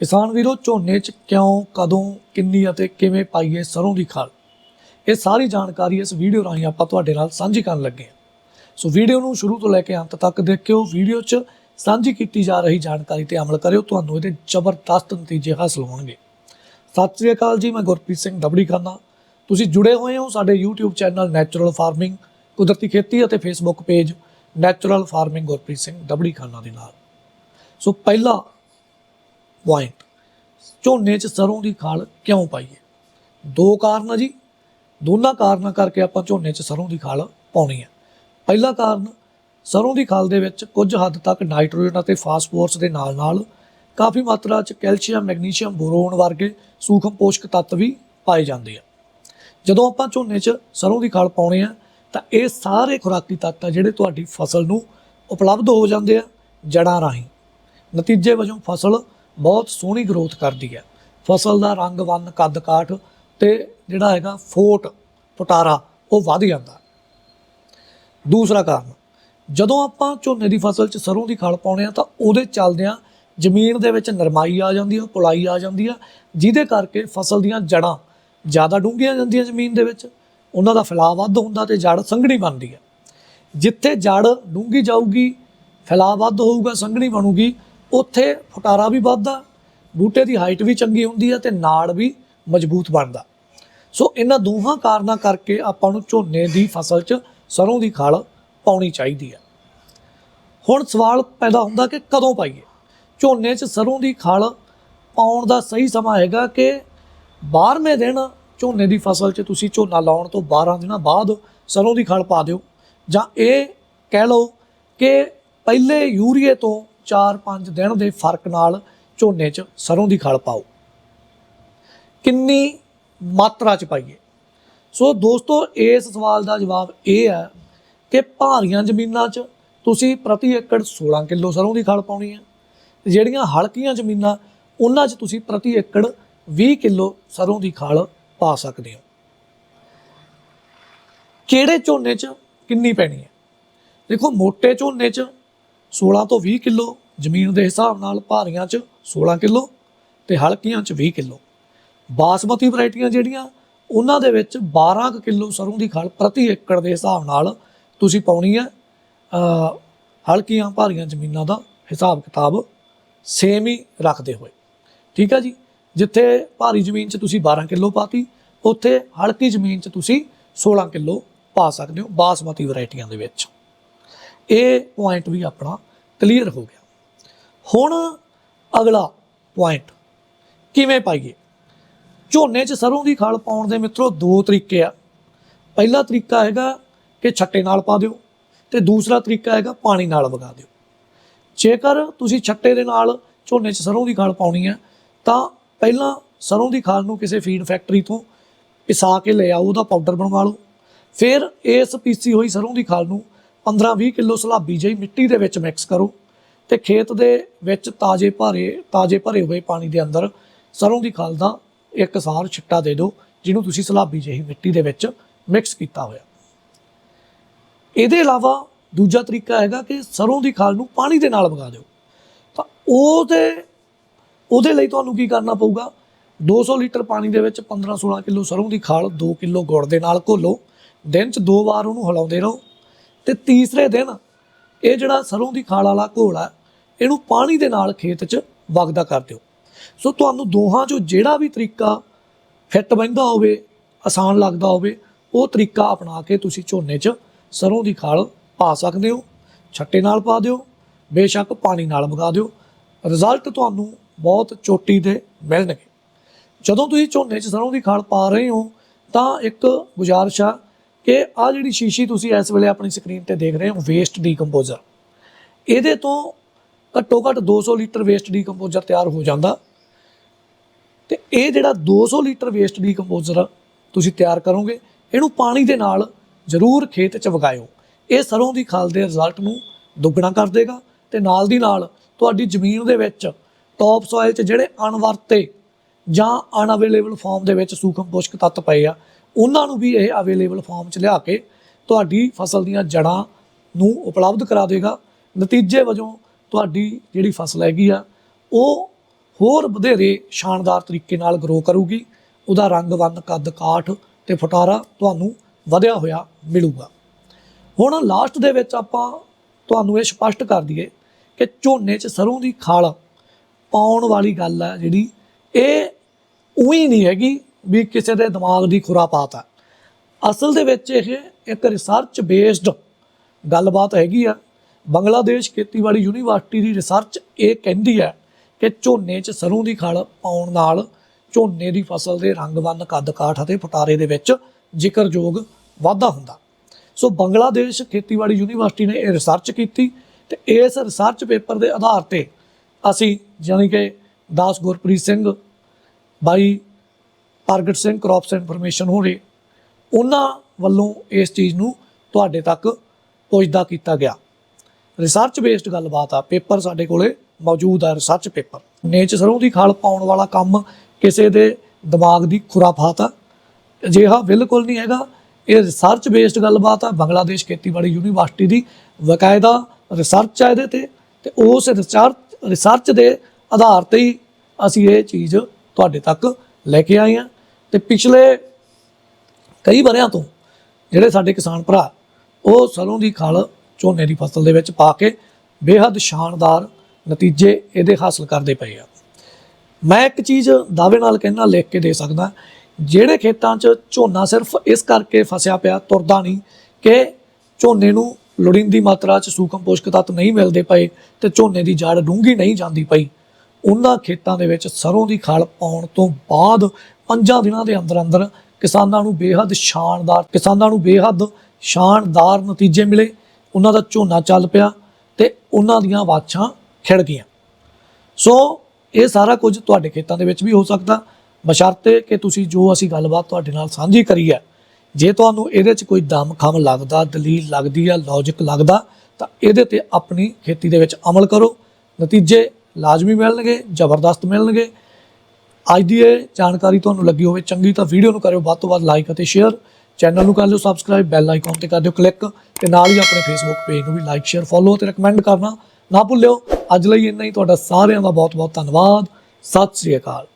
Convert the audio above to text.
ਕਿਸਾਨ ਵੀਰੋ, ਝੋਨੇ 'ਚ ਕਿਉਂ, ਕਦੋਂ, ਕਿੰਨੀ ਅਤੇ ਕਿਵੇਂ ਪਾਈਏ ਸਰੋਂ ਦੀ ਖਾਲ? ਇਹ ਸਾਰੀ ਜਾਣਕਾਰੀ ਇਸ ਵੀਡੀਓ ਰਾਹੀਂ ਆਪਾਂ ਤੁਹਾਡੇ ਨਾਲ ਸਾਂਝੀ ਕਰਨ ਲੱਗੇ ਹਾਂ। ਸੋ ਵੀਡੀਓ ਨੂੰ ਸ਼ੁਰੂ ਤੋਂ ਲੈ ਕੇ ਅੰਤ ਤੱਕ ਦੇਖਿਓ। ਵੀਡੀਓ 'ਚ ਸਾਂਝੀ ਕੀਤੀ ਜਾ ਰਹੀ ਜਾਣਕਾਰੀ ਤੇ ਅਮਲ ਕਰਿਓ। ਤੁਹਾਨੂੰ ਇਹਦੇ ਜ਼ਬਰਦਸਤ ਨਤੀਜੇ ਹਾਸਲ ਹੋਣਗੇ। ਸਤਿ ਸ੍ਰੀ ਅਕਾਲ ਜੀ, ਮੈਂ ਗੁਰਪ੍ਰੀਤ ਸਿੰਘ ਦਬੜੀ ਖਾਨਾ ਤੁਸੀਂ ਜੁੜੇ ਹੋਏ ਹੋ ਸਾਡੇ YouTube ਚੈਨਲ ਨੈਚੁਰਲ ਫਾਰਮਿੰਗ ਕੁਦਰਤੀ ਖੇਤੀ ਅਤੇ Facebook page natural farming Gurpreet Singh Dabri Khana ਦੇ ਨਾਲ। ਸੋ ਪਹਿਲਾ ਪੁਆਇੰਟ ਝੋਨੇ 'ਚ ਸਰੋਂ ਦੀ ਖਾਲ ਕਿਉਂ ਪਾਈਏ? ਦੋ ਕਾਰਨ ਆ ਜੀ। ਦੋਨਾਂ ਕਾਰਨਾਂ ਕਰਕੇ ਆਪਾਂ ਝੋਨੇ 'ਚ ਸਰੋਂ ਦੀ ਖਾਲ ਪਾਉਣੀ ਹੈ। ਪਹਿਲਾ ਕਾਰਨ, ਸਰੋਂ ਦੀ ਖਾਲ ਦੇ ਵਿੱਚ ਕੁਝ ਹੱਦ ਤੱਕ ਨਾਈਟ੍ਰੋਜਨ ਅਤੇ ਫਾਸਫੋਰਸ ਦੇ ਨਾਲ-ਨਾਲ ਕਾਫੀ ਮਾਤਰਾ 'ਚ ਕੈਲਸ਼ੀਅਮ, ਮੈਗਨੀਸ਼ੀਅਮ, ਬੋਰੋਨ ਵਰਗੇ ਸੂਖਮ ਪੋਸ਼ਕ ਤੱਤ ਵੀ ਪਾਏ ਜਾਂਦੇ ਆ। ਜਦੋਂ ਆਪਾਂ ਝੋਨੇ 'ਚ ਸਰੋਂ ਦੀ ਖਾਲ ਪਾਉਣੇ ਆ, ਤਾਂ ਇਹ ਸਾਰੇ ਖੁਰਾਕੀ ਤੱਤ ਆ ਜਿਹੜੇ ਤੁਹਾਡੀ ਫਸਲ ਨੂੰ ਉਪਲਬਧ ਹੋ ਜਾਂਦੇ ਆ ਜੜਾਂ ਰਾਹੀਂ। ਨਤੀਜੇ ਵਜੋਂ ਫਸਲ ਬਹੁਤ ਸੋਹਣੀ ਗਰੋਥ ਕਰਦੀ ਹੈ। ਫਸਲ ਦਾ ਰੰਗ, ਵੰਨ, ਕੱਦ, ਕਾਠ ਤੇ ਜਿਹੜਾ ਹੈਗਾ ਫੋਟ, ਪਟਾਰਾ, ਉਹ ਵਧ ਜਾਂਦਾ। ਦੂਸਰਾ ਕਾਰਨ, ਜਦੋਂ ਆਪਾਂ ਝੋਨੇ ਦੀ ਫਸਲ 'ਚ ਸਰੋਂ ਦੀ ਖਲ ਪਾਉਣੇ ਆ ਤਾਂ ਉਹਦੇ ਚੱਲਦਿਆਂ ਜ਼ਮੀਨ ਦੇ ਵਿੱਚ ਨਰਮਾਈ ਆ ਜਾਂਦੀ ਆ ਪੁਲਾਈ ਆ ਜਾਂਦੀ ਆ ਜਿਹਦੇ ਕਰਕੇ ਫਸਲ ਦੀਆਂ ਜੜਾਂ ਜ਼ਿਆਦਾ ਡੂੰਘੀਆਂ ਜਾਂਦੀਆਂ ਜ਼ਮੀਨ ਦੇ ਵਿੱਚ, ਉਹਨਾਂ ਦਾ ਫੈਲਾਅ ਵੱਧ ਹੁੰਦਾ ਤੇ ਜੜ ਸੰਘਣੀ ਬਣਦੀ ਆ ਜਿੱਥੇ ਜੜ ਡੂੰਘੀ ਜਾਊਗੀ, ਫੈਲਾਅ ਵੱਧ ਹੋਊਗਾ, ਸੰਘਣੀ ਬਣੂਗੀ ਉੱਥੇ ਫੁਟਾਰਾ ਵੀ ਵੱਧਦਾ, ਬੂਟੇ ਦੀ ਹਾਈਟ ਵੀ ਚੰਗੀ ਹੁੰਦੀ ਹੈ ਤੇ ਨਾੜ ਵੀ ਮਜ਼ਬੂਤ ਬਣਦਾ। ਸੋ ਇਹਨਾਂ ਦੋਹਾਂ ਕਾਰਨਾਂ ਕਰਕੇ ਆਪਾਂ ਨੂੰ ਝੋਨੇ ਦੀ ਫਸਲ 'ਚ ਸਰੋਂ ਦੀ ਖਾਲ ਪਾਉਣੀ ਚਾਹੀਦੀ ਹੈ। ਹੁਣ ਸਵਾਲ ਪੈਦਾ ਹੁੰਦਾ ਕਿ ਕਦੋਂ ਪਾਈਏ? ਝੋਨੇ 'ਚ ਸਰੋਂ ਦੀ ਖਲ ਪਾਉਣ ਦਾ ਸਹੀ ਸਮਾਂ ਹੈਗਾ ਕਿ 12ਵੇਂ ਦਿਨ ਝੋਨੇ ਦੀ ਫਸਲ 'ਚ ਤੁਸੀਂ ਝੋਨਾ ਲਾਉਣ ਤੋਂ 12 ਦਿਨਾਂ ਬਾਅਦ ਸਰੋਂ ਦੀ ਖਲ ਪਾ ਦਿਓ? ਜਾਂ ਇਹ ਕਹਿ ਲਓ ਕਿ ਪਹਿਲੇ ਯੂਰੀਏ ਤੋਂ 4-5 ਦਿਨ ਦੇ ਫ਼ਰਕ ਨਾਲ ਝੋਨੇ 'ਚ ਸਰੋਂ ਦੀ ਖਲ ਪਾਓ। ਕਿੰਨੀ ਮਾਤਰਾ 'ਚ ਪਾਈਏ? ਸੋ ਦੋਸਤੋ, ਇਸ ਸਵਾਲ ਦਾ ਜਵਾਬ ਇਹ ਹੈ ਕਿ ਭਾਰੀਆਂ ਜ਼ਮੀਨਾਂ 'ਚ ਤੁਸੀਂ ਪ੍ਰਤੀ ਏਕੜ 16 ਕਿਲੋ ਸਰੋਂ ਦੀ ਖਲ ਪਾਉਣੀ ਹੈ। ਜਿਹੜੀਆਂ ਹਲਕੀਆਂ ਜ਼ਮੀਨਾਂ, ਉਹਨਾਂ 'ਚ ਤੁਸੀਂ ਪ੍ਰਤੀ ਏਕੜ 20 ਕਿਲੋ ਸਰੋਂ ਦੀ ਖਲ ਪਾ ਸਕਦੇ ਹੋ। ਕਿਹੜੇ ਝੋਨੇ 'ਚ ਕਿੰਨੀ ਪੈਣੀ ਹੈ? ਦੇਖੋ ਮੋٹے ਝੋਨੇ 'ਚ 16 ਤੋਂ 20 ਕਿਲੋ, ਜ਼ਮੀਨ ਦੇ ਹਿਸਾਬ ਨਾਲ ਭਾਰੀਆਂ 'ਚ 16 ਕਿਲੋ ਤੇ ਹਲਕੀਆਂ 'ਚ 20 ਕਿਲੋ। ਬਾਸਮਤੀ ਵੈਰਾਈਟੀਆਂ ਜਿਹੜੀਆਂ, ਉਹਨਾਂ ਦੇ ਵਿੱਚ 12 ਕੁ ਕਿਲੋ ਸਰੋਂ ਦੀ ਖਲ ਪ੍ਰਤੀ ਏਕੜ ਦੇ ਹਿਸਾਬ ਨਾਲ ਤੁਸੀਂ ਪਾਉਣੀ ਹੈ ਹਲਕੀਆਂ ਭਾਰੀਆਂ ਜ਼ਮੀਨਾਂ ਦਾ ਹਿਸਾਬ ਕਿਤਾਬ ਸੇਮ ਹੀ ਰੱਖਦੇ ਹੋਏ। ਠੀਕ ਹੈ ਜੀ? ਜਿੱਥੇ ਭਾਰੀ ਜ਼ਮੀਨ 'ਚ ਤੁਸੀਂ 12 ਕਿਲੋ ਪਾਤੀ, ਉੱਥੇ ਹਲਕੀ ਜ਼ਮੀਨ 'ਚ ਤੁਸੀਂ 16 ਕਿਲੋ ਪਾ ਸਕਦੇ ਹੋ ਬਾਸਮਤੀ ਵੈਰਾਈਟੀਆਂ ਦੇ ਵਿੱਚ। ਇਹ ਪੁਆਇੰਟ ਵੀ ਆਪਣਾ ਕਲੀਅਰ ਹੋ ਗਿਆ। ਹੁਣ ਅਗਲਾ ਪੁਆਇੰਟ ਕਿਵੇਂ ਪਾਈਏ? ਝੋਨੇ 'ਚ ਸਰੋਂ ਦੀ ਖਾਲ ਪਾਉਣ ਦੇ ਮਿੱਤਰੋ ਦੋ ਤਰੀਕੇ ਆ। ਪਹਿਲਾ ਤਰੀਕਾ ਹੈਗਾ ਕਿ ਛੱਟੇ ਨਾਲ ਪਾ ਦਿਓ ਤੇ ਦੂਸਰਾ ਤਰੀਕਾ ਹੈਗਾ ਪਾਣੀ ਨਾਲ ਵਗਾ ਦਿਓ। ਜੇਕਰ ਤੁਸੀਂ ਛੱਟੇ ਦੇ ਨਾਲ ਝੋਨੇ 'ਚ ਸਰੋਂ ਦੀ ਖਾਲ ਪਾਉਣੀ ਹੈ, ਤਾਂ ਪਹਿਲਾਂ ਸਰੋਂ ਦੀ ਖਾਲ ਨੂੰ ਕਿਸੇ ਫੀਡ ਫੈਕਟਰੀ ਤੋਂ ਪਿਸਾ ਕੇ ਲੈ ਆਓ, ਉਹਦਾ ਪਾਊਡਰ ਬਣਵਾ ਲਓ। ਫਿਰ ਇਸ ਪੀਸੀ ਹੋਈ ਸਰੋਂ ਦੀ ਖਾਲ ਨੂੰ 15-20 ਕਿਲੋ ਸਲਾਬੀ ਜਿਹੀ ਮਿੱਟੀ ਦੇ ਵਿੱਚ ਮਿਕਸ ਕਰੋ ਤੇ ਖੇਤ ਦੇ ਵਿੱਚ ਤਾਜ਼ੇ ਭਰੇ ਤਾਜ਼ੇ ਭਰੇ ਹੋਏ ਪਾਣੀ ਦੇ ਅੰਦਰ ਸਰੋਂ ਦੀ ਖਾਲ ਦਾ ਇੱਕ ਸਾਰ ਛਿੱਟਾ ਦੇ ਦਿਓ, ਜਿਹਨੂੰ ਤੁਸੀਂ ਸਲਾਬੀ ਜਿਹੀ ਮਿੱਟੀ ਦੇ ਵਿੱਚ ਮਿਕਸ ਕੀਤਾ ਹੋਇਆ। ਇਹਦੇ ਇਲਾਵਾ ਦੂਜਾ ਤਰੀਕਾ ਹੈਗਾ ਕਿ ਸਰੋਂ ਦੀ ਖਾਲ ਨੂੰ ਪਾਣੀ ਦੇ ਨਾਲ ਵਗਾ ਦਿਓ। ਤਾਂ ਉਹਦੇ ਉਹਦੇ ਲਈ ਤੁਹਾਨੂੰ ਕੀ ਕਰਨਾ ਪਊਗਾ? 200 ਲੀਟਰ ਪਾਣੀ ਦੇ ਵਿੱਚ 15-16 ਕਿਲੋ ਸਰੋਂ ਦੀ ਖਾਲ 2 ਕਿਲੋ ਗੁੜ ਦੇ ਨਾਲ ਘੋਲੋ। ਦਿਨ 'ਚ ਦੋ ਵਾਰ ਉਹਨੂੰ ਹਿਲਾਉਂਦੇ ਰਹੋ। ਤੇ ਤੀਸਰੇ ਦਿਨ ਇਹ ਜਿਹੜਾ ਸਰੋਂ ਦੀ ਖਾਲ ਵਾਲਾ ਘੋਲ ਆ, ਇਹਨੂੰ ਪਾਣੀ ਦੇ ਨਾਲ ਖੇਤ 'ਚ ਵਗਦਾ ਕਰ ਦਿਓ। ਸੋ ਤੁਹਾਨੂੰ ਦੋਹਾਂ 'ਚੋਂ ਜਿਹੜਾ ਵੀ ਤਰੀਕਾ ਫਿੱਟ ਬੈਂਦਾ ਹੋਵੇ, ਆਸਾਨ ਲੱਗਦਾ ਹੋਵੇ, ਉਹ ਤਰੀਕਾ ਅਪਣਾ ਕੇ ਤੁਸੀਂ ਝੋਨੇ 'ਚ ਸਰੋਂ ਦੀ ਖਾਲ ਪਾ ਸਕਦੇ ਹੋ। ਛੱਟੇ ਨਾਲ ਪਾ ਦਿਓ, ਬੇਸ਼ੱਕ ਪਾਣੀ ਨਾਲ ਵਗਾ ਦਿਓ। ਰਿਜ਼ਲਟ ਤੁਹਾਨੂੰ ਬਹੁਤ ਚੋਟੀ ਦੇ ਮਿਲਣਗੇ। ਜਦੋਂ ਤੁਸੀਂ ਝੋਨੇ 'ਚ ਸਰੋਂ ਦੀ ਖਾਲ ਪਾ ਰਹੇ ਹੋ, ਤਾਂ ਇੱਕ ਗੁਜ਼ਾਰਿਸ਼ ਆ ਕਿ ਆ ਜਿਹੜੀ ਸ਼ੀਸ਼ੀ ਤੁਸੀਂ ਇਸ ਵੇਲੇ ਆਪਣੀ ਸਕਰੀਨ ਤੇ ਦੇਖ ਰਹੇ ਹੋ ਵੇਸਟ ਡੀਕੰਪੋਜ਼ਰ ਇਹਦੇ ਤੋਂ ਘੱਟੋ ਘੱਟ 200 ਲੀਟਰ ਵੇਸਟ ਡੀਕੰਪੋਜ਼ਰ ਤਿਆਰ ਹੋ ਜਾਂਦਾ। ਤੇ ਇਹ ਜਿਹੜਾ 200 ਲੀਟਰ ਵੇਸਟ ਡੀਕੰਪੋਜ਼ਰ ਤੁਸੀਂ ਤਿਆਰ ਕਰੋਗੇ, ਇਹਨੂੰ ਪਾਣੀ ਦੇ ਨਾਲ ਜ਼ਰੂਰ ਖੇਤ 'ਚ ਵਗਾਇਓ। ਇਹ ਸਰੋਂ ਦੀ ਖਾਲ ਦੇ ਰਿਜ਼ਲਟ ਨੂੰ ਦੁੱਗਣਾ ਕਰ ਦੇਗਾ ਤੇ ਨਾਲ ਦੀ ਨਾਲ ਤੁਹਾਡੀ ਜ਼ਮੀਨ ਦੇ ਵਿੱਚ ਟੌਪ ਸੋਇਲ 'ਚ ਜਿਹੜੇ ਅਣਵਰਤੇ ਜਾਂ ਅਨਅਵੇਲੇਬਲ ਫਾਰਮ ਦੇ ਵਿੱਚ ਸੂਖਮ ਪੋਸ਼ਕ ਤੱਤ ਪਏ ਆ ਉਹਨਾਂ ਨੂੰ ਵੀ ਇਹ ਅਵੇਲੇਬਲ ਫਾਰਮ 'ਚ ਲਿਆ ਕੇ ਤੁਹਾਡੀ ਫਸਲ ਦੀਆਂ ਜੜਾਂ ਨੂੰ ਉਪਲਬਧ ਕਰਾ ਦੇਗਾ। ਨਤੀਜੇ ਵਜੋਂ ਤੁਹਾਡੀ ਜਿਹੜੀ ਫਸਲ ਹੈਗੀ ਆ, ਉਹ ਹੋਰ ਵਧੇਰੇ ਸ਼ਾਨਦਾਰ ਤਰੀਕੇ ਨਾਲ ਗਰੋ ਕਰੂਗੀ। ਉਹਦਾ ਰੰਗ, ਵੰਨ, ਕੱਦ, ਕਾਠ ਤੇ ਫਟਾਰਾ ਤੁਹਾਨੂੰ ਵਧਿਆ ਹੋਇਆ ਮਿਲੂਗਾ। ਹੁਣ ਲਾਸਟ ਦੇ ਵਿੱਚ ਆਪਾਂ ਤੁਹਾਨੂੰ ਇਹ ਸਪਸ਼ਟ ਕਰ ਦਈਏ ਕਿ ਝੋਨੇ 'ਚ ਸਰੋਂ ਦੀ ਖਾਲ ਪਾਉਣ ਵਾਲੀ ਗੱਲ ਹੈ ਜਿਹੜੀ, ਇਹ ਉਹੀ ਨਹੀਂ ਹੈਗੀ ਵੀ ਕਿਸੇ ਦੇ ਦਿਮਾਗ ਦੀ ਖੁਰਾਪਾਤ ਹੈ ਅਸਲ ਦੇ ਵਿੱਚ ਇਹ ਇੱਕ ਰਿਸਰਚ ਬੇਸਡ ਗੱਲਬਾਤ ਹੈਗੀ ਆ। ਬੰਗਲਾਦੇਸ਼ ਖੇਤੀਬਾੜੀ ਯੂਨੀਵਰਸਿਟੀ ਦੀ ਰਿਸਰਚ ਇਹ ਕਹਿੰਦੀ ਹੈ ਕਿ ਝੋਨੇ 'ਚ ਸਰੋਂ ਦੀ ਖਲ ਪਾਉਣ ਨਾਲ ਝੋਨੇ ਦੀ ਫਸਲ ਦੇ ਰੰਗ ਬੰਨ ਕੱਦ ਕਾਠ ਅਤੇ ਫਟਾਰੇ ਦੇ ਵਿੱਚ ਜ਼ਿਕਰਯੋਗ ਵਾਧਾ ਹੁੰਦਾ। ਸੋ ਬੰਗਲਾਦੇਸ਼ ਖੇਤੀਬਾੜੀ ਯੂਨੀਵਰਸਿਟੀ ਨੇ ਇਹ ਰਿਸਰਚ ਕੀਤੀ ਤੇ ਇਸ ਰਿਸਰਚ ਪੇਪਰ ਦੇ ਆਧਾਰ ਤੇ ਅਸੀਂ ਯਾਨੀ ਕਿ ਦਾਸ ਗੁਰਪ੍ਰੀਤ ਸਿੰਘ, ਬਾਈ ਪ੍ਰਗਟ ਸਿੰਘ ਕ੍ਰੌਪਸ ਇਨਫੋਰਮੇਸ਼ਨ ਹੋਰੇ ਉਹਨਾਂ ਵੱਲੋਂ ਇਸ ਚੀਜ਼ ਨੂੰ ਤੁਹਾਡੇ ਤੱਕ ਪੁੱਜਦਾ ਕੀਤਾ ਗਿਆ। ਰਿਸਰਚ ਬੇਸਡ ਗੱਲਬਾਤ ਆ, ਪੇਪਰ ਸਾਡੇ ਕੋਲੇ ਮੌਜੂਦ ਆ ਰਿਸਰਚ ਪੇਪਰ। ਨੇਚ ਸਰੋਂ ਦੀ ਖਾਲ ਪਾਉਣ ਵਾਲਾ ਕੰਮ ਕਿਸੇ ਦੇ ਦਿਮਾਗ ਦੀ ਖੁਰਾਫਾਤ ਆ। ਅਜਿਹਾ ਬਿਲਕੁਲ ਨਹੀਂ ਹੈਗਾ। ਇਹ ਰਿਸਰਚ ਬੇਸਡ ਗੱਲਬਾਤ ਆ, ਬੰਗਲਾਦੇਸ਼ ਖੇਤੀਬਾੜੀ ਯੂਨੀਵਰਸਿਟੀ ਦੀ ਵਕਾਇਦਾ ਰਿਸਰਚ ਆ ਇਹਦੇ ਤੇ। ਤੇ ਉਸ ਰਿਸਰਚ ਰਿਸਰਚ ਦੇ ਆਧਾਰ ਤੇ ਹੀ ਅਸੀਂ ਇਹ ਚੀਜ਼ ਤੁਹਾਡੇ ਤੱਕ ਲੈ ਕੇ ਆਏ ਹਾਂ ਤੇ ਪਿਛਲੇ ਕਈ ਵਰਿਆਂ ਤੋਂ ਜਿਹੜੇ ਸਾਡੇ ਕਿਸਾਨ ਭਰਾ, ਉਹ ਸਰੋਂ ਦੀ ਖਲ ਝੋਨੇ ਦੀ ਫਸਲ ਦੇ ਵਿੱਚ ਪਾ ਕੇ ਬੇਹੱਦ ਸ਼ਾਨਦਾਰ ਨਤੀਜੇ ਇਹਦੇ ਹਾਸਲ ਕਰਦੇ ਪਏ ਆ। ਮੈਂ ਇੱਕ ਚੀਜ਼ ਦਾਅਵੇ ਨਾਲ ਕਹਿਣਾ ਲਿਖ ਕੇ ਦੇ ਸਕਦਾ, ਜਿਹੜੇ ਖੇਤਾਂ 'ਚ ਝੋਨਾ ਸਿਰਫ ਇਸ ਕਰਕੇ ਫਸਿਆ ਪਿਆ, ਤੁਰਦਾ ਨਹੀਂ ਕਿ ਝੋਨੇ ਨੂੰ ਲੋੜੀਂਦੀ ਮਾਤਰਾ 'ਚ ਸੂਖਮ ਪੋਸ਼ਕ ਤੱਤ ਨਹੀਂ ਮਿਲਦੇ ਪਏ ਤੇ ਝੋਨੇ ਦੀ ਜੜ ਡੂੰਘੀ ਨਹੀਂ ਜਾਂਦੀ ਪਈ, ਉਹਨਾਂ ਖੇਤਾਂ ਦੇ ਵਿੱਚ ਸਰੋਂ ਦੀ ਖਲ ਪਾਉਣ ਤੋਂ ਬਾਅਦ ਪੰਜਾਂ ਦਿਨਾਂ ਦੇ ਅੰਦਰ ਅੰਦਰ ਕਿਸਾਨਾਂ ਨੂੰ ਬੇਹੱਦ ਸ਼ਾਨਦਾਰ, ਕਿਸਾਨਾਂ ਨੂੰ ਬੇਹੱਦ ਸ਼ਾਨਦਾਰ ਨਤੀਜੇ ਮਿਲੇ। ਉਹਨਾਂ ਦਾ ਝੋਨਾ ਚੱਲ ਪਿਆ ਤੇ ਉਹਨਾਂ ਦੀਆਂ ਵਾਛਾਂ ਖਿੜ ਗਈਆਂ। ਸੋ ਇਹ ਸਾਰਾ ਕੁਝ ਤੁਹਾਡੇ ਖੇਤਾਂ ਦੇ ਵਿੱਚ ਵੀ ਹੋ ਸਕਦਾ। ਬਸ਼ਰਤੇ ਕਿ ਤੁਸੀਂ ਜੋ ਅਸੀਂ ਗੱਲਬਾਤ ਤੁਹਾਡੇ ਨਾਲ ਸਾਂਝੀ ਕਰੀ ਹੈ, ਜੇ ਤੁਹਾਨੂੰ ਇਹਦੇ 'ਚ ਕੋਈ ਦਮ ਖਮ ਲੱਗਦਾ, ਦਲੀਲ ਲੱਗਦੀ ਆ ਲੌਜੀਕ ਲੱਗਦਾ, ਤਾਂ ਇਹਦੇ ਤੇ ਆਪਣੀ ਖੇਤੀ ਦੇ ਵਿੱਚ ਅਮਲ ਕਰੋ। ਨਤੀਜੇ ਲਾਜ਼ਮੀ ਮਿਲਣਗੇ, ਜ਼ਬਰਦਸਤ ਮਿਲਣਗੇ। ਅੱਜ ਦੀ ਇਹ ਜਾਣਕਾਰੀ ਤੁਹਾਨੂੰ ਲੱਗੀ ਹੋਵੇ, ਚੰਗੀ ਤਾਂ ਵੀਡੀਓ ਨੂੰ ਕਰਿਓ, ਵੱਧ ਤੋਂ ਵੱਧ ਲਾਈਕ ਅਤੇ ਸ਼ੇਅਰ ਚੈਨਲ ਨੂੰ ਕਰ ਲਿਓ ਸਬਸਕ੍ਰਾਈਬ ਬੈਲ ਆਈਕਨ ਤੇ ਕਰ ਦਿਓ ਕਲਿੱਕ ਤੇ ਨਾਲ ਹੀ ਆਪਣੇ ਫੇਸਬੁੱਕ ਪੇਜ ਨੂੰ ਵੀ ਲਾਈਕ ਸ਼ੇਅਰ ਫੋਲੋ ਤੇ ਰეკਮੈਂਡ ਕਰਨਾ ਨਾ ਭੁੱਲਿਓ। ਅੱਜ ਲਈ ਇੰਨਾ ਹੀ, ਤੁਹਾਡਾ ਸਾਰਿਆਂ ਦਾ ਬਹੁਤ ਬਹੁਤ ਧੰਨਵਾਦ। ਸਤਿ ਸ੍ਰੀ ਅਕਾਲ।